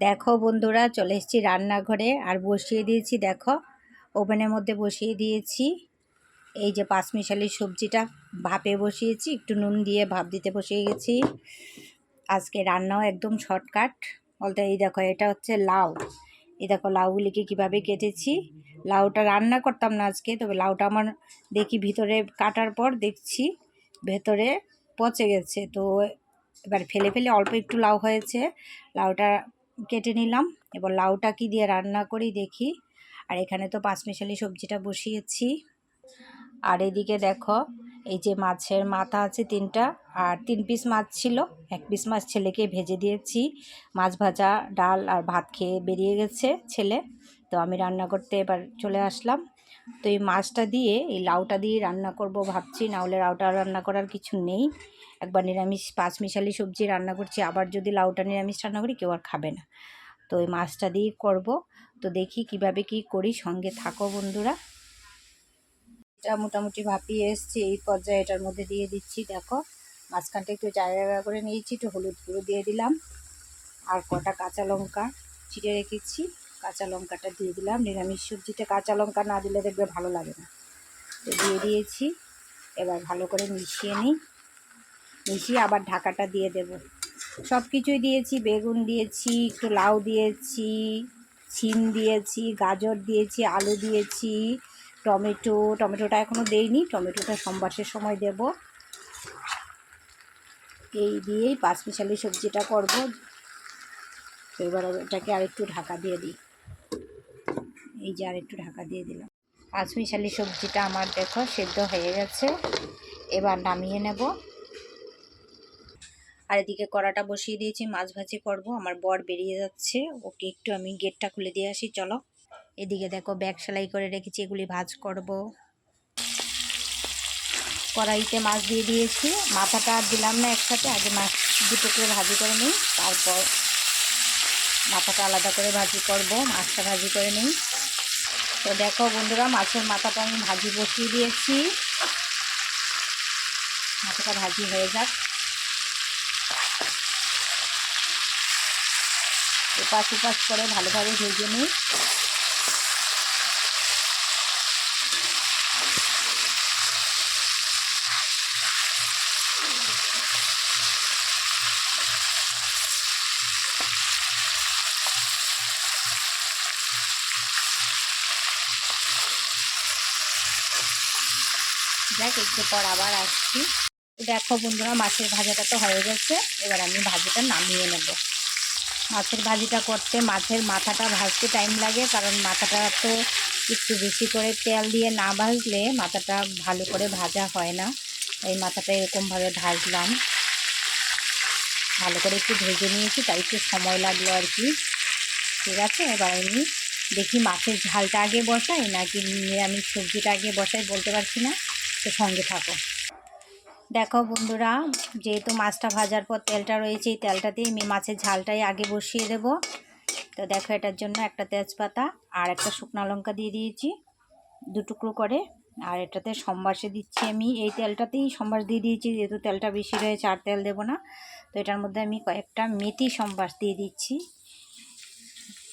দেখো বন্ধুরা, চলে এসেছি রান্নাঘরে। আর বসিয়ে দিয়েছি, দেখো, ওভেনের মধ্যে বসিয়ে দিয়েছি। এই যে পাঁচমিশালি সবজিটা, ভাপে বসিয়েছি, একটু নুন দিয়ে ভাপ দিতে বসিয়ে গেছি। আজকে রান্নাও একদম শর্টকাট। বলতে, এই দেখো, এটা হচ্ছে লাউ। এই দেখো, লাউগুলিকে কীভাবে কেটেছি। লাউটা রান্না করতাম না আজকে, তবে লাউটা আমার দেখি ভিতরে কাটার পর দেখছি, ভেতরে পচে গেছে। তো এবার ফেলে ফেলে অল্প একটু লাউ হয়েছে। লাউটা কেটে নিলাম। এবার লাউটা কি দিয়ে রান্না করি দেখি। আর এখানে তো পাঁচমিশালি সবজিটা বসিয়েছি। আর এদিকে দেখো, এই যে মাছের মাথা আছে তিনটা, আর তিন পিস মাছ ছিল। এক পিস মাছ ছেলেকে ভেজে দিয়েছি। মাছ ভাজা, ডাল আর ভাত খেয়ে বেরিয়ে গেছে ছেলে। তো আমি রান্না করতে এবার চলে আসলাম। তো এই মাছটা দিয়ে, এই লাউটা দিয়ে রান্না করব ভাবছি না হলে লাউটা রান্না করার কিছু নেই। একবার নিরামিষ, পাঁচ মিশালি সবজি রান্না করছি, আবার যদি লাউটা নিরামিষ রান্না করি, কেউ আর খাবে না। তো এই মাছটা দিয়ে করব। তো দেখি কীভাবে কি করি, সঙ্গে থাকো বন্ধুরা। এটা মোটামুটি ভাপিয়ে এসছি, এই পর্যায়ে এটার মধ্যে দিয়ে দিচ্ছি, দেখো। মাঝখানটা একটু জায়গা করে নিয়েছি, একটু হলুদ গুঁড়ো দিয়ে দিলাম। আর কটা কাঁচা লঙ্কা ছিঁড়ে রেখেছি। কাঁচা লঙ্কাটা দিয়ে দিলাম, নিরামিষ সবজিতে কাঁচা লঙ্কা না দিলে দেখবে ভালো লাগে না। তো দিয়ে দিয়েছি, এবার ভালো করে মিশিয়ে নিই। মিশিয়ে আবার ঢাকাটা দিয়ে দেব। সব কিছুই দিয়েছি, বেগুন দিয়েছি, একটু লাউ দিয়েছি সিম দিয়েছি, গাজর দিয়েছি, আলু দিয়েছি, টমেটো। টমেটোটা এখনও দেইনি, টমেটোটা সোমবারের সময় দেব। এই দিয়েই পাঁচমিশালি সবজিটা করব। এবার এটাকে আরেকটু ঢাকা দিয়ে দিই। এই যে আর একটু ঢাকা দিয়ে দিলাম। পাঁচমিশালি সবজিটা আমার দেখো সেদ্ধ হয়ে গেছে। এবার নামিয়ে নেব। আর এদিকে কড়াটা বসিয়ে দিয়েছি, মাছ ভাজি করব। আমার বর বেরিয়ে যাচ্ছে। ওকে একটু আমি গেটটা খুলে দিয়ে আসি, চলো। এদিকে দেখো ব্যাগ সেলাই করে রেখেছি, এগুলি ভাজ করব। কড়াইতে মাছ দিয়ে দিয়েছি। মাথাটা আর দিলাম না একসাথে, আগে মাছ দুটো করে ভাজি করে নিই, তারপর মাথাটা আলাদা করে ভাজি করব, মাছটা ভাজি করে নিই। তো দেখো বন্ধুরা, মাছের মাথাটা আমি ভাজি বসিয়ে দিয়েছি। মাথাটা ভাজি হয়ে যাক। উপাস উপাস করে ভালোভাবে ভেজে নিই। যাক একটু পর আবার আসছি। দেখো বন্ধুরা, মাছের ভাজাটা তো হয়ে গেছে। এবার আমি ভাজিটা নামিয়ে নেব। মাছের ভাজিটা করতে মাছের মাথাটা ভাজতে টাইম লাগে, কারণ মাথাটা তো একটু বেশি করে তেল দিয়ে না ভাজলে মাথাটা ভালো করে ভাজা হয় না। এই মাথাটা এরকমভাবে ভাজলাম। ভালো করে একটু ভেজে নিয়েছি, তাই একটু সময় লাগল আর কি। ঠিক আছে, এবার আমি দেখি মাছের ঝালটা আগে বসাই নাকি নিরামিষ সবজিটা আগে বসাই, বলতে পারছি না। তো সঙ্গে থাকো। দেখো বন্ধুরা, যেহেতু মাছটা ভাজার পর তেলটা রয়েছে, এই তেলটাতেই আমি মাছের ঝালটাই আগে বসিয়ে দেব। তো দেখো এটার জন্য একটা তেজপাতা আর একটা শুকনো লঙ্কা দিয়ে দিয়েছি দুটুকরো করে। আর এটাতে সম্বাসে দিচ্ছি আমি। এই তেলটাতেই সম্বাস দিয়ে দিয়েছি, যেহেতু তেলটা বেশি রয়েছে আর তেল দেবো না। তো এটার মধ্যে আমি কয়েকটা মেথি সম্বাস দিয়ে দিচ্ছি।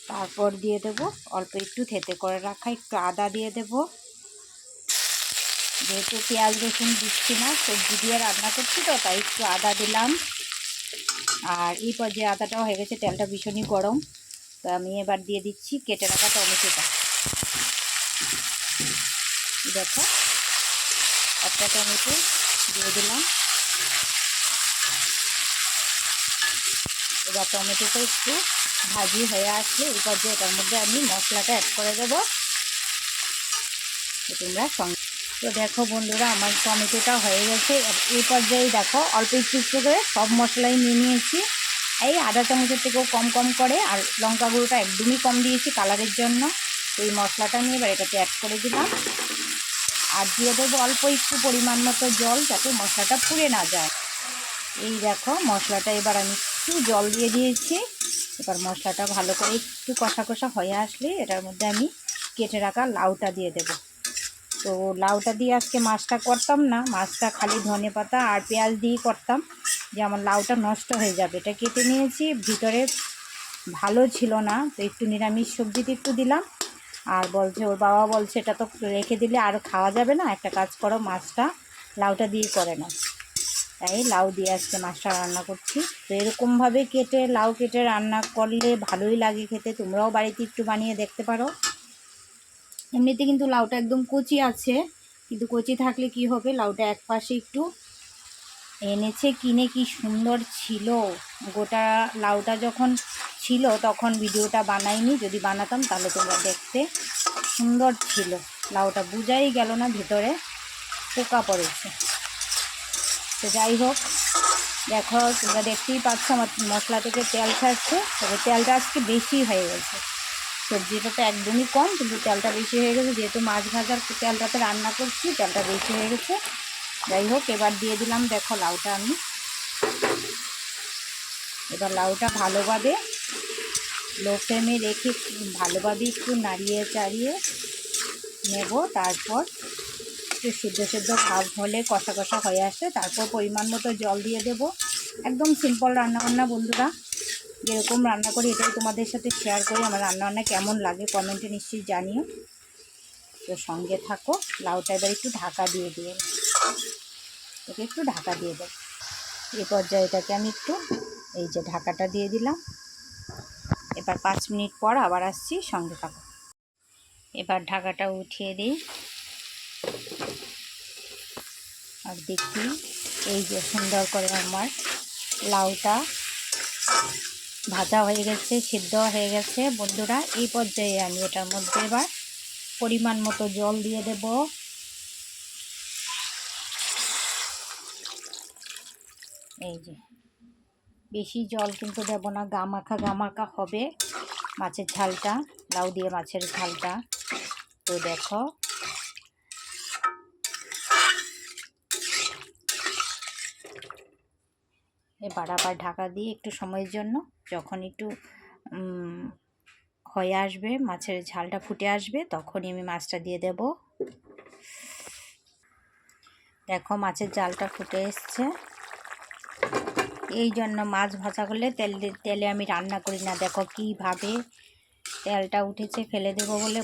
তারপর দিয়ে দেব অল্প একটু থেতে করে রাখা, একটু আদা দিয়ে দেবো। যেহেতু পেঁয়াজ, রসুন দিচ্ছি না, সবজি দিয়ে রান্না করছি তো, তাই একটু আদা দিলাম। আর এই পর্যায়ে আদাটাও হয়ে গেছে, তেলটা ভীষণই গরম। তো আমি এবার দিয়ে দিচ্ছি কেটে রাখা টমেটোটা। দেখো, একটা টমেটো দিয়ে দিলাম। এবার টমেটোটা একটু ভাজি হয়ে আসলে এই পর্যায়ে এটার মধ্যে আমি মশলাটা অ্যাড করে দেবো। তোমরা সঙ্গে তো দেখো বন্ধুরা, আমার টমেটোটা হয়ে গেছে। এই পর্যায়ে দেখো, অল্প একটু একটু করে সব মশলাই নিয়ে নিয়েছি। এই আধা চামচের থেকেও কম কম করে, আর লঙ্কা গুঁড়োটা একদমই কম দিয়েছি কালারের জন্য। এই মশলাটা নিয়ে এবার এটাতে অ্যাড করে দিলাম। আর দিয়ে দেবো অল্প একটু পরিমাণ মতো জল, যাতে মশলাটা পুড়ে না যায়। এই দেখো, মশলাটা এবার আমি একটু জল দিয়ে দিয়েছি। এবার মশলাটা ভালো করে একটু কষা কষা হয়ে আসলে এটার মধ্যে আমি কেটে রাখা লাউটা দিয়ে দেবো। তো লাউটা দিয়ে আজকে মাছটা করতাম না, মাছটা খালি ধনে পাতা আর পেঁয়াজ দিয়েই করতাম, যে আমার লাউটা নষ্ট হয়ে যাবে। এটা কেটে নিয়েছি, ভিতরে ভালো ছিল না, তো একটু নিরামিষ সবজিতে একটু দিলাম। আর বলছে, ওর বাবা বলছে, এটা তো রেখে দিলে আর খাওয়া যাবে না, একটা কাজ করো, মাছটা লাউটা দিয়ে করে না তাই লাউ দিয়ে আজকে মাছটা রান্না করছি। তো এরকমভাবে কেটে, লাউ কেটে রান্না করলে ভালোই লাগে খেতে, তোমরাও বাড়িতে একটু বানিয়ে দেখতে পারো। এমনিতে কিন্তু লাউটা একদম কচি আছে, কিন্তু কচি থাকলে কি হবে? লাউটা এক পাশে একটু এনেছে, কিনে কি সুন্দর ছিল। গোটা লাউটা যখন ছিল, তখন ভিডিওটা বানাইনি। যদি বানাতাম, তাহলে তোমরা দেখতে সুন্দর ছিল। লাউটা বুঝাই গেল না, ভিতরে পোকা পড়েছে। তো যাই হোক, দেখো, তোমরা দেখতেই পাচ্ছ আমার মশলা থেকে তেল ছাড়ছে। তবে তেলটা আজকে বেশি হয়ে গেছে। সবজিটা তো একদমই কম, কিন্তু তেলটা বেশি হয়ে গেছে। যেহেতু মাছ ভাজার তেলটাতে রান্না করছি, তেলটা বেশি হয়ে গেছে। যাই হোক, এবার দিয়ে দিলাম, দেখো লাউটা আমি। এবার লাউটা ভালোভাবে লো ফ্লেমে রেখে ভালোভাবে একটু নাড়িয়ে চাড়িয়ে নেব। তারপর একটু সিদ্ধ সিদ্ধ ভাব হলে কষা কষা হয়ে আসে। তারপর পরিমাণ মতো জল দিয়ে দেব। একদম সিম্পল রান্নাবান্না, বন্ধুরা। যেরকম রান্না করি, এটাই তোমাদের সাথে শেয়ার করি। আমার রান্নাবান্না কেমন লাগে কমেন্টে নিশ্চয়ই জানিও। তো সঙ্গে থাকো, লাউটা এবার একটু ঢাকা দিয়ে দিয়ে একে একটু ঢাকা দিয়ে দেব এই পর্যায়ে এটাকে আমি একটু, এই যে ঢাকাটা দিয়ে দিলাম। এবার পাঁচ মিনিট পর আবার আসছি, সঙ্গে থাকো। এবার ঢাকাটা উঠিয়ে দিই। আর দেখি, এই যে সুন্দর করে আমার লাউটা ভাজা হয়ে গেছে, সিদ্ধ হয়ে গেছে। বন্ধুরা, এই পর্যায়ে আমি এটার মধ্যে এবার পরিমাণ মতো জল দিয়ে দেব। এই যে, বেশি জল কিন্তু দেব না, গামাখা গামাখা হবে মাছের ঝালটা, লাউ দিয়ে মাছের ঝালটা। তো দেখো এবার আবার ঢাকা দিয়ে একটু সময়ের জন্য যখন একটু হয়ে আসবে, মাছের ঝালটা ফুটে আসবে, তখনই আমি মাছটা দিয়ে দেব। দেখো মাছের জালটা ফুটে এসছে। এই জন্য মাছ ভাজা করলে তেল তেলে আমি রান্না করি না। দেখো কীভাবে তেলটা উঠেছে, ফেলে দেবো বলে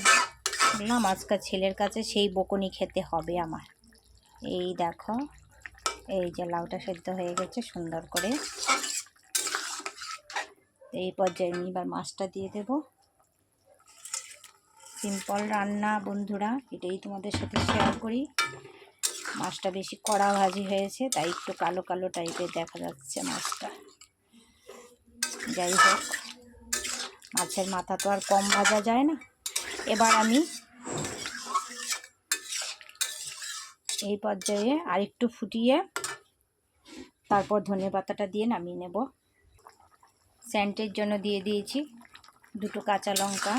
বললাম আজকাল ছেলের কাছে সেই বকুনি খেতে হবে আমার। এই দেখো। এই যে লাউটা সেদ্ধ হয়ে গেছে, সুন্দর করে। এই পর্যায়ে আমি এবার মাছটা দিয়ে দেব। সিম্পল রান্না, বন্ধুরা, এটাই তোমাদের সাথে শেয়ার করি। মাছটা বেশি কড়া ভাজি হয়েছে, তাই একটু কালো কালো টাইপের দেখা যাচ্ছে মাছটা। যাই হোক, মাছের মাথা তো আর কম ভাজা যায় না। এবার আমি এই পর্যায়ে আরেকটু ফুটিয়ে তারপর ধনে পাতাটা দিয়ে নামিয়ে নেব। স্যান্টের জন্য দিয়ে দিয়েছি দুটো কাঁচা লঙ্কা।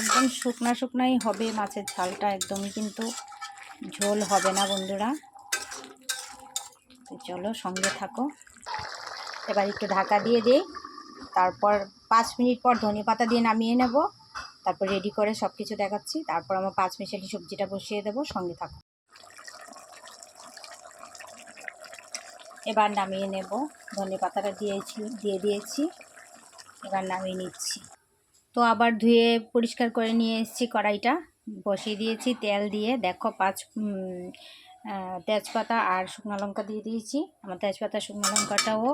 একদম শুকনা শুকনাই হবে মাছের ঝালটা, একদমই কিন্তু ঝোল হবে না বন্ধুরা। চলো সঙ্গে থাকো। এবার একটু ঢাকা দিয়ে দিই, তারপর পাঁচ মিনিট পর ধনে পাতা দিয়ে নামিয়ে নেব। তারপর রেডি করে সব কিছু দেখাচ্ছি। তারপর আমার পাঁচ মিশালি সবজিটা বসিয়ে দেবো, সঙ্গে থাকো। এবার নামিয়ে নেব। ধনে পাতাটা দিয়েছি, দিয়ে দিয়েছি। এবার নামিয়ে নিচ্ছি। তো আবার ধুয়ে পরিষ্কার করে নিয়ে এসেছি কড়াইটা। বসিয়ে দিয়েছি তেল দিয়ে। দেখো পাঁচ তেজপাতা আর শুকনো লঙ্কা দিয়ে দিয়েছি। আমার তেজপাতা, শুকনো লঙ্কাটাও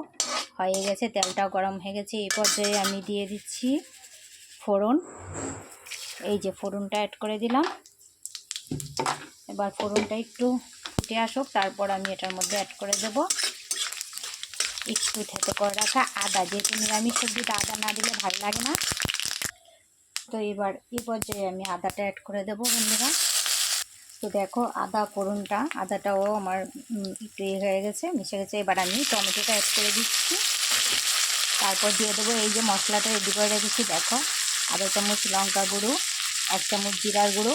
হয়ে গেছে, তেলটাও গরম হয়ে গেছে। এই পর্যায়ে আমি দিয়ে দিচ্ছি ফোড়ন। এই যে ফোড়নটা অ্যাড করে দিলাম। এবার ফোড়নটা একটু ফুটে আসুক, তারপর আমি এটার মধ্যে অ্যাড করে দেব। একটু থেতে করে রাখা আদা, যেহেতু নিরামিষ সবজিটা আদা না দিলে ভালো লাগে না। তো এবার এই পর্যায়ে আমি আদাটা অ্যাড করে দেব বন্ধুরা। তো দেখো আদা ফোড়নটা, আদাটাও আমার একটু ইয়ে হয়ে গেছে, মিশে গেছে। এবার আমি টমেটোটা অ্যাড করে দিচ্ছি। তারপর দিয়ে দেবো এই যে মশলাটা রেডি করে রেখেছি, দেখো। আধা চামচ লঙ্কা গুঁড়ো, এক চামচ জিরার গুঁড়ো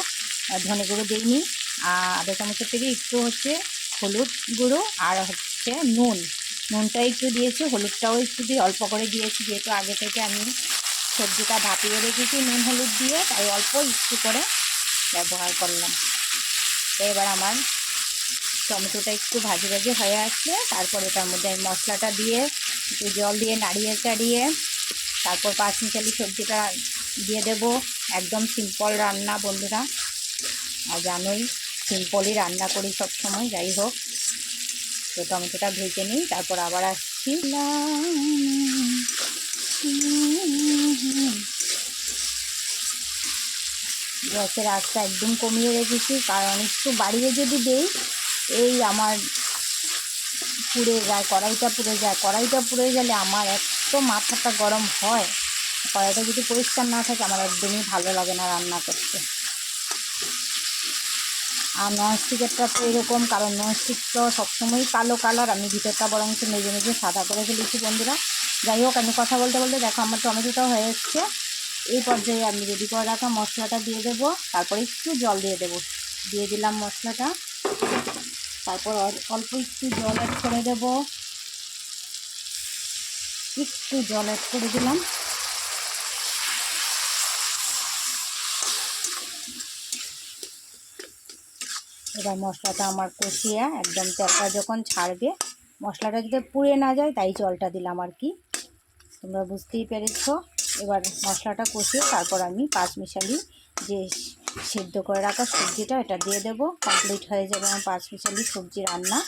ধনে গুঁড়ো দিইনি আর আধা চামচের থেকে একটু হচ্ছে হলুদ গুঁড়ো আর হচ্ছে নুন। নুনটা একটু দিয়েছি, হলুদটাও একটু দিয়ে অল্প করে দিয়েছি। যেহেতু আগে থেকে আমি সবজিটা ভাপিয়ে রেখেছি নুন হলুদ দিয়ে, তাই অল্প একটু করে ব্যবহার করলাম। এবার আমার টমেটোটা একটু ভাজি ভাজি হয়ে আসলে তারপর এটার মধ্যে মশলাটা দিয়ে একটু জল দিয়ে নাড়িয়ে চাড়িয়ে তারপর পাঁচ মিশালি সবজিটা দিয়ে দেব একদম সিম্পল রান্না, বন্ধুরা। আর জানোই সিম্পলই রান্না করি সব সময় যাই হোক। তো টমেটোটা ভেজে নিই, তারপর আবার আসছি। গ্যাসের আঁচটা একদম কমিয়ে রেখেছি, কারণ একটু বাড়িয়ে যদি দেই, এই আমার পুড়ে যায়, কড়াইটা পুড়ে যায়। কড়াইটা পুড়ে গেলে আমার এত মাথাটা গরম হয়। কড়াইটা যদি পরিষ্কার না থাকে, আমার একদমই ভালো লাগে না রান্না করতে। আর ননস্টিকেরটা তো এরকম, কারণ ননস্টিক তো সবসময়ই কালো কালার, আমি ভিতরটা বরং মেজে মেজে সাদা করে ফেলেছি বন্ধুরা। যাই হোক, আমি কথা বলতে বলতে দেখো, আমার টমেটোটাও হয়ে এসছে। এই পর্যায়ে আমি রেডি করে রাখা মশলাটা দিয়ে দেবো। তারপরে একটু জল দিয়ে দেবো। দিয়ে দিলাম মশলাটা। তারপর অল্প একটু জল অ্যাড করে দেব। একটু জল অ্যাড করে দিলাম। এবার মশলাটা আমার কষিয়ে একদম তেলটা যখন ছাড়বে, মশলাটা যদি পুড়ে না যায় তাই জলটা দিলাম আর কি। তোমরা বুঝতেই পেরেছ? এবার মশলাটা কষিয়ে তারপর আমি পাঁচ মিশালি যে সেদ্ধ করে রাখা সবজিটা, এটা দিয়ে দেবো। কমপ্লিট হয়ে যাবে আমার পাঁচ মিশালি সবজি রান্না।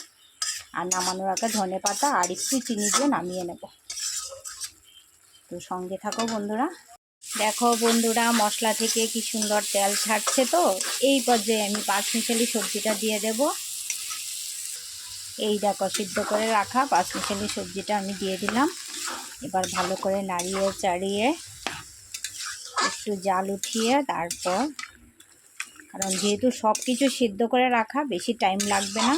আর নামানোর আগে ধনে পাতা আর একটু চিনি দিয়ে নামিয়ে নেব। তো সঙ্গে থাকো বন্ধুরা। দেখো বন্ধুরা, মশলা থেকে কি সুন্দর তেল ছাড়ছে তো? এই পর্যায়ে আমি পাঁচ মিশালি সবজিটা দিয়ে দেব। এই দেখো, সিদ্ধ করে রাখা পাঁচ মিশালি সবজিটা আমি দিয়ে দিলাম। এবার ভালো করে নাড়িয়ে চাড়িয়ে একটু জাল উঠিয়ে তারপর, কারণ যেহেতু সব কিছু সিদ্ধ করে রাখা, বেশি টাইম লাগবে না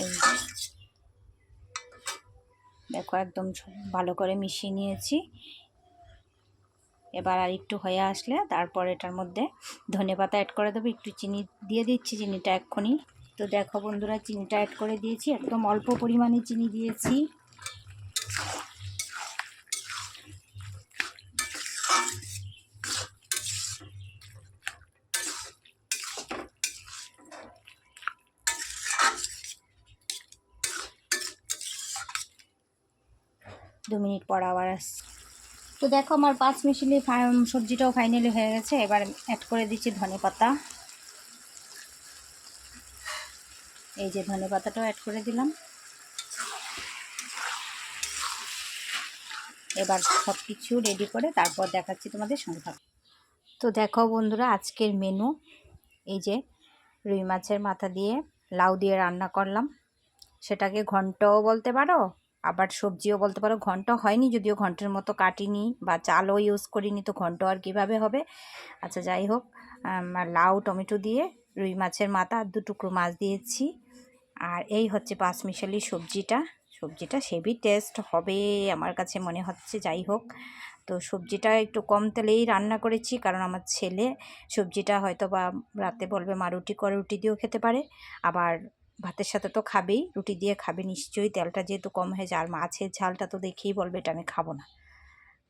এই দেখো একদম ভালো করে মিশিয়ে নিয়েছি। এবার আর একটু হয়ে আসলে তারপর এটার মধ্যে ধনে পাতা অ্যাড করে দেবো। একটু চিনি দিয়ে দিচ্ছি, চিনিটা এক্ষুনি। তো দেখো বন্ধুরা, চিনিটা অ্যাড করে দিয়েছি। একদম অল্প পরিমাণে চিনি দিয়েছি। দু মিনিট পর আবার আসছি। তো দেখো আমার পাঁচ মিশিলি সবজিটাও ফাইনালি হয়ে গেছে। এবার অ্যাড করে দিচ্ছি ধনে পাতা। এই যে ধনে পাতাটাও অ্যাড করে দিলাম। এবার সব কিছু রেডি করে তারপর দেখাচ্ছি তোমাদের থাকো। তো দেখো বন্ধুরা, আজকের মেনু এই যে রুই মাছের মাথা দিয়ে লাউ দিয়ে রান্না করলাম। সেটাকে ঘন্টও বলতে পারো আবার সবজিও বলতে পারো ঘন্ট হয়নি, যদিও ঘন্টের মতো কাটিনি বা চালও ইউজ করিনি, তো ঘন্ট আর কীভাবে হবে? আচ্ছা যাই হোক লাউ, টমেটো দিয়ে রুই মাছের মাথা আর দু টুকরো মাছ দিয়েছি। আর এই হচ্ছে পাঁচমিশালি সবজিটা। সবজিটা সেবি টেস্ট হবে আমার কাছে মনে হচ্ছে, যাই হোক। তো সবজিটা একটু কম তেলেই রান্না করেছি, কারণ আমার ছেলে সবজিটা হয়তো বা রাতে বলবে মা রুটি করে রুটি দিয়েও খেতে পারে। আবার ভাতের সাথে তো খাবেই, রুটি দিয়ে খাবে নিশ্চয়ই, তেলটা যেহেতু কম হয়ে যায়, আর মাছের ঝালটা তো দেখেই বলবে এটা আমি খাব না।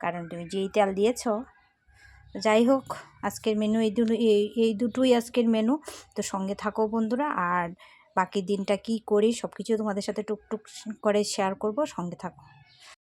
কারণ তুমি যেই তেল দিয়েছ, যাই হোক, আজকের মেনু এই দুটো এই দুটোই আজকের মেনু তো সঙ্গে থাকো বন্ধুরা, আর বাকি দিনটা কি করি সব কিছু তোমাদের সাথে টুকটুক করে শেয়ার করব, সঙ্গে থাকো।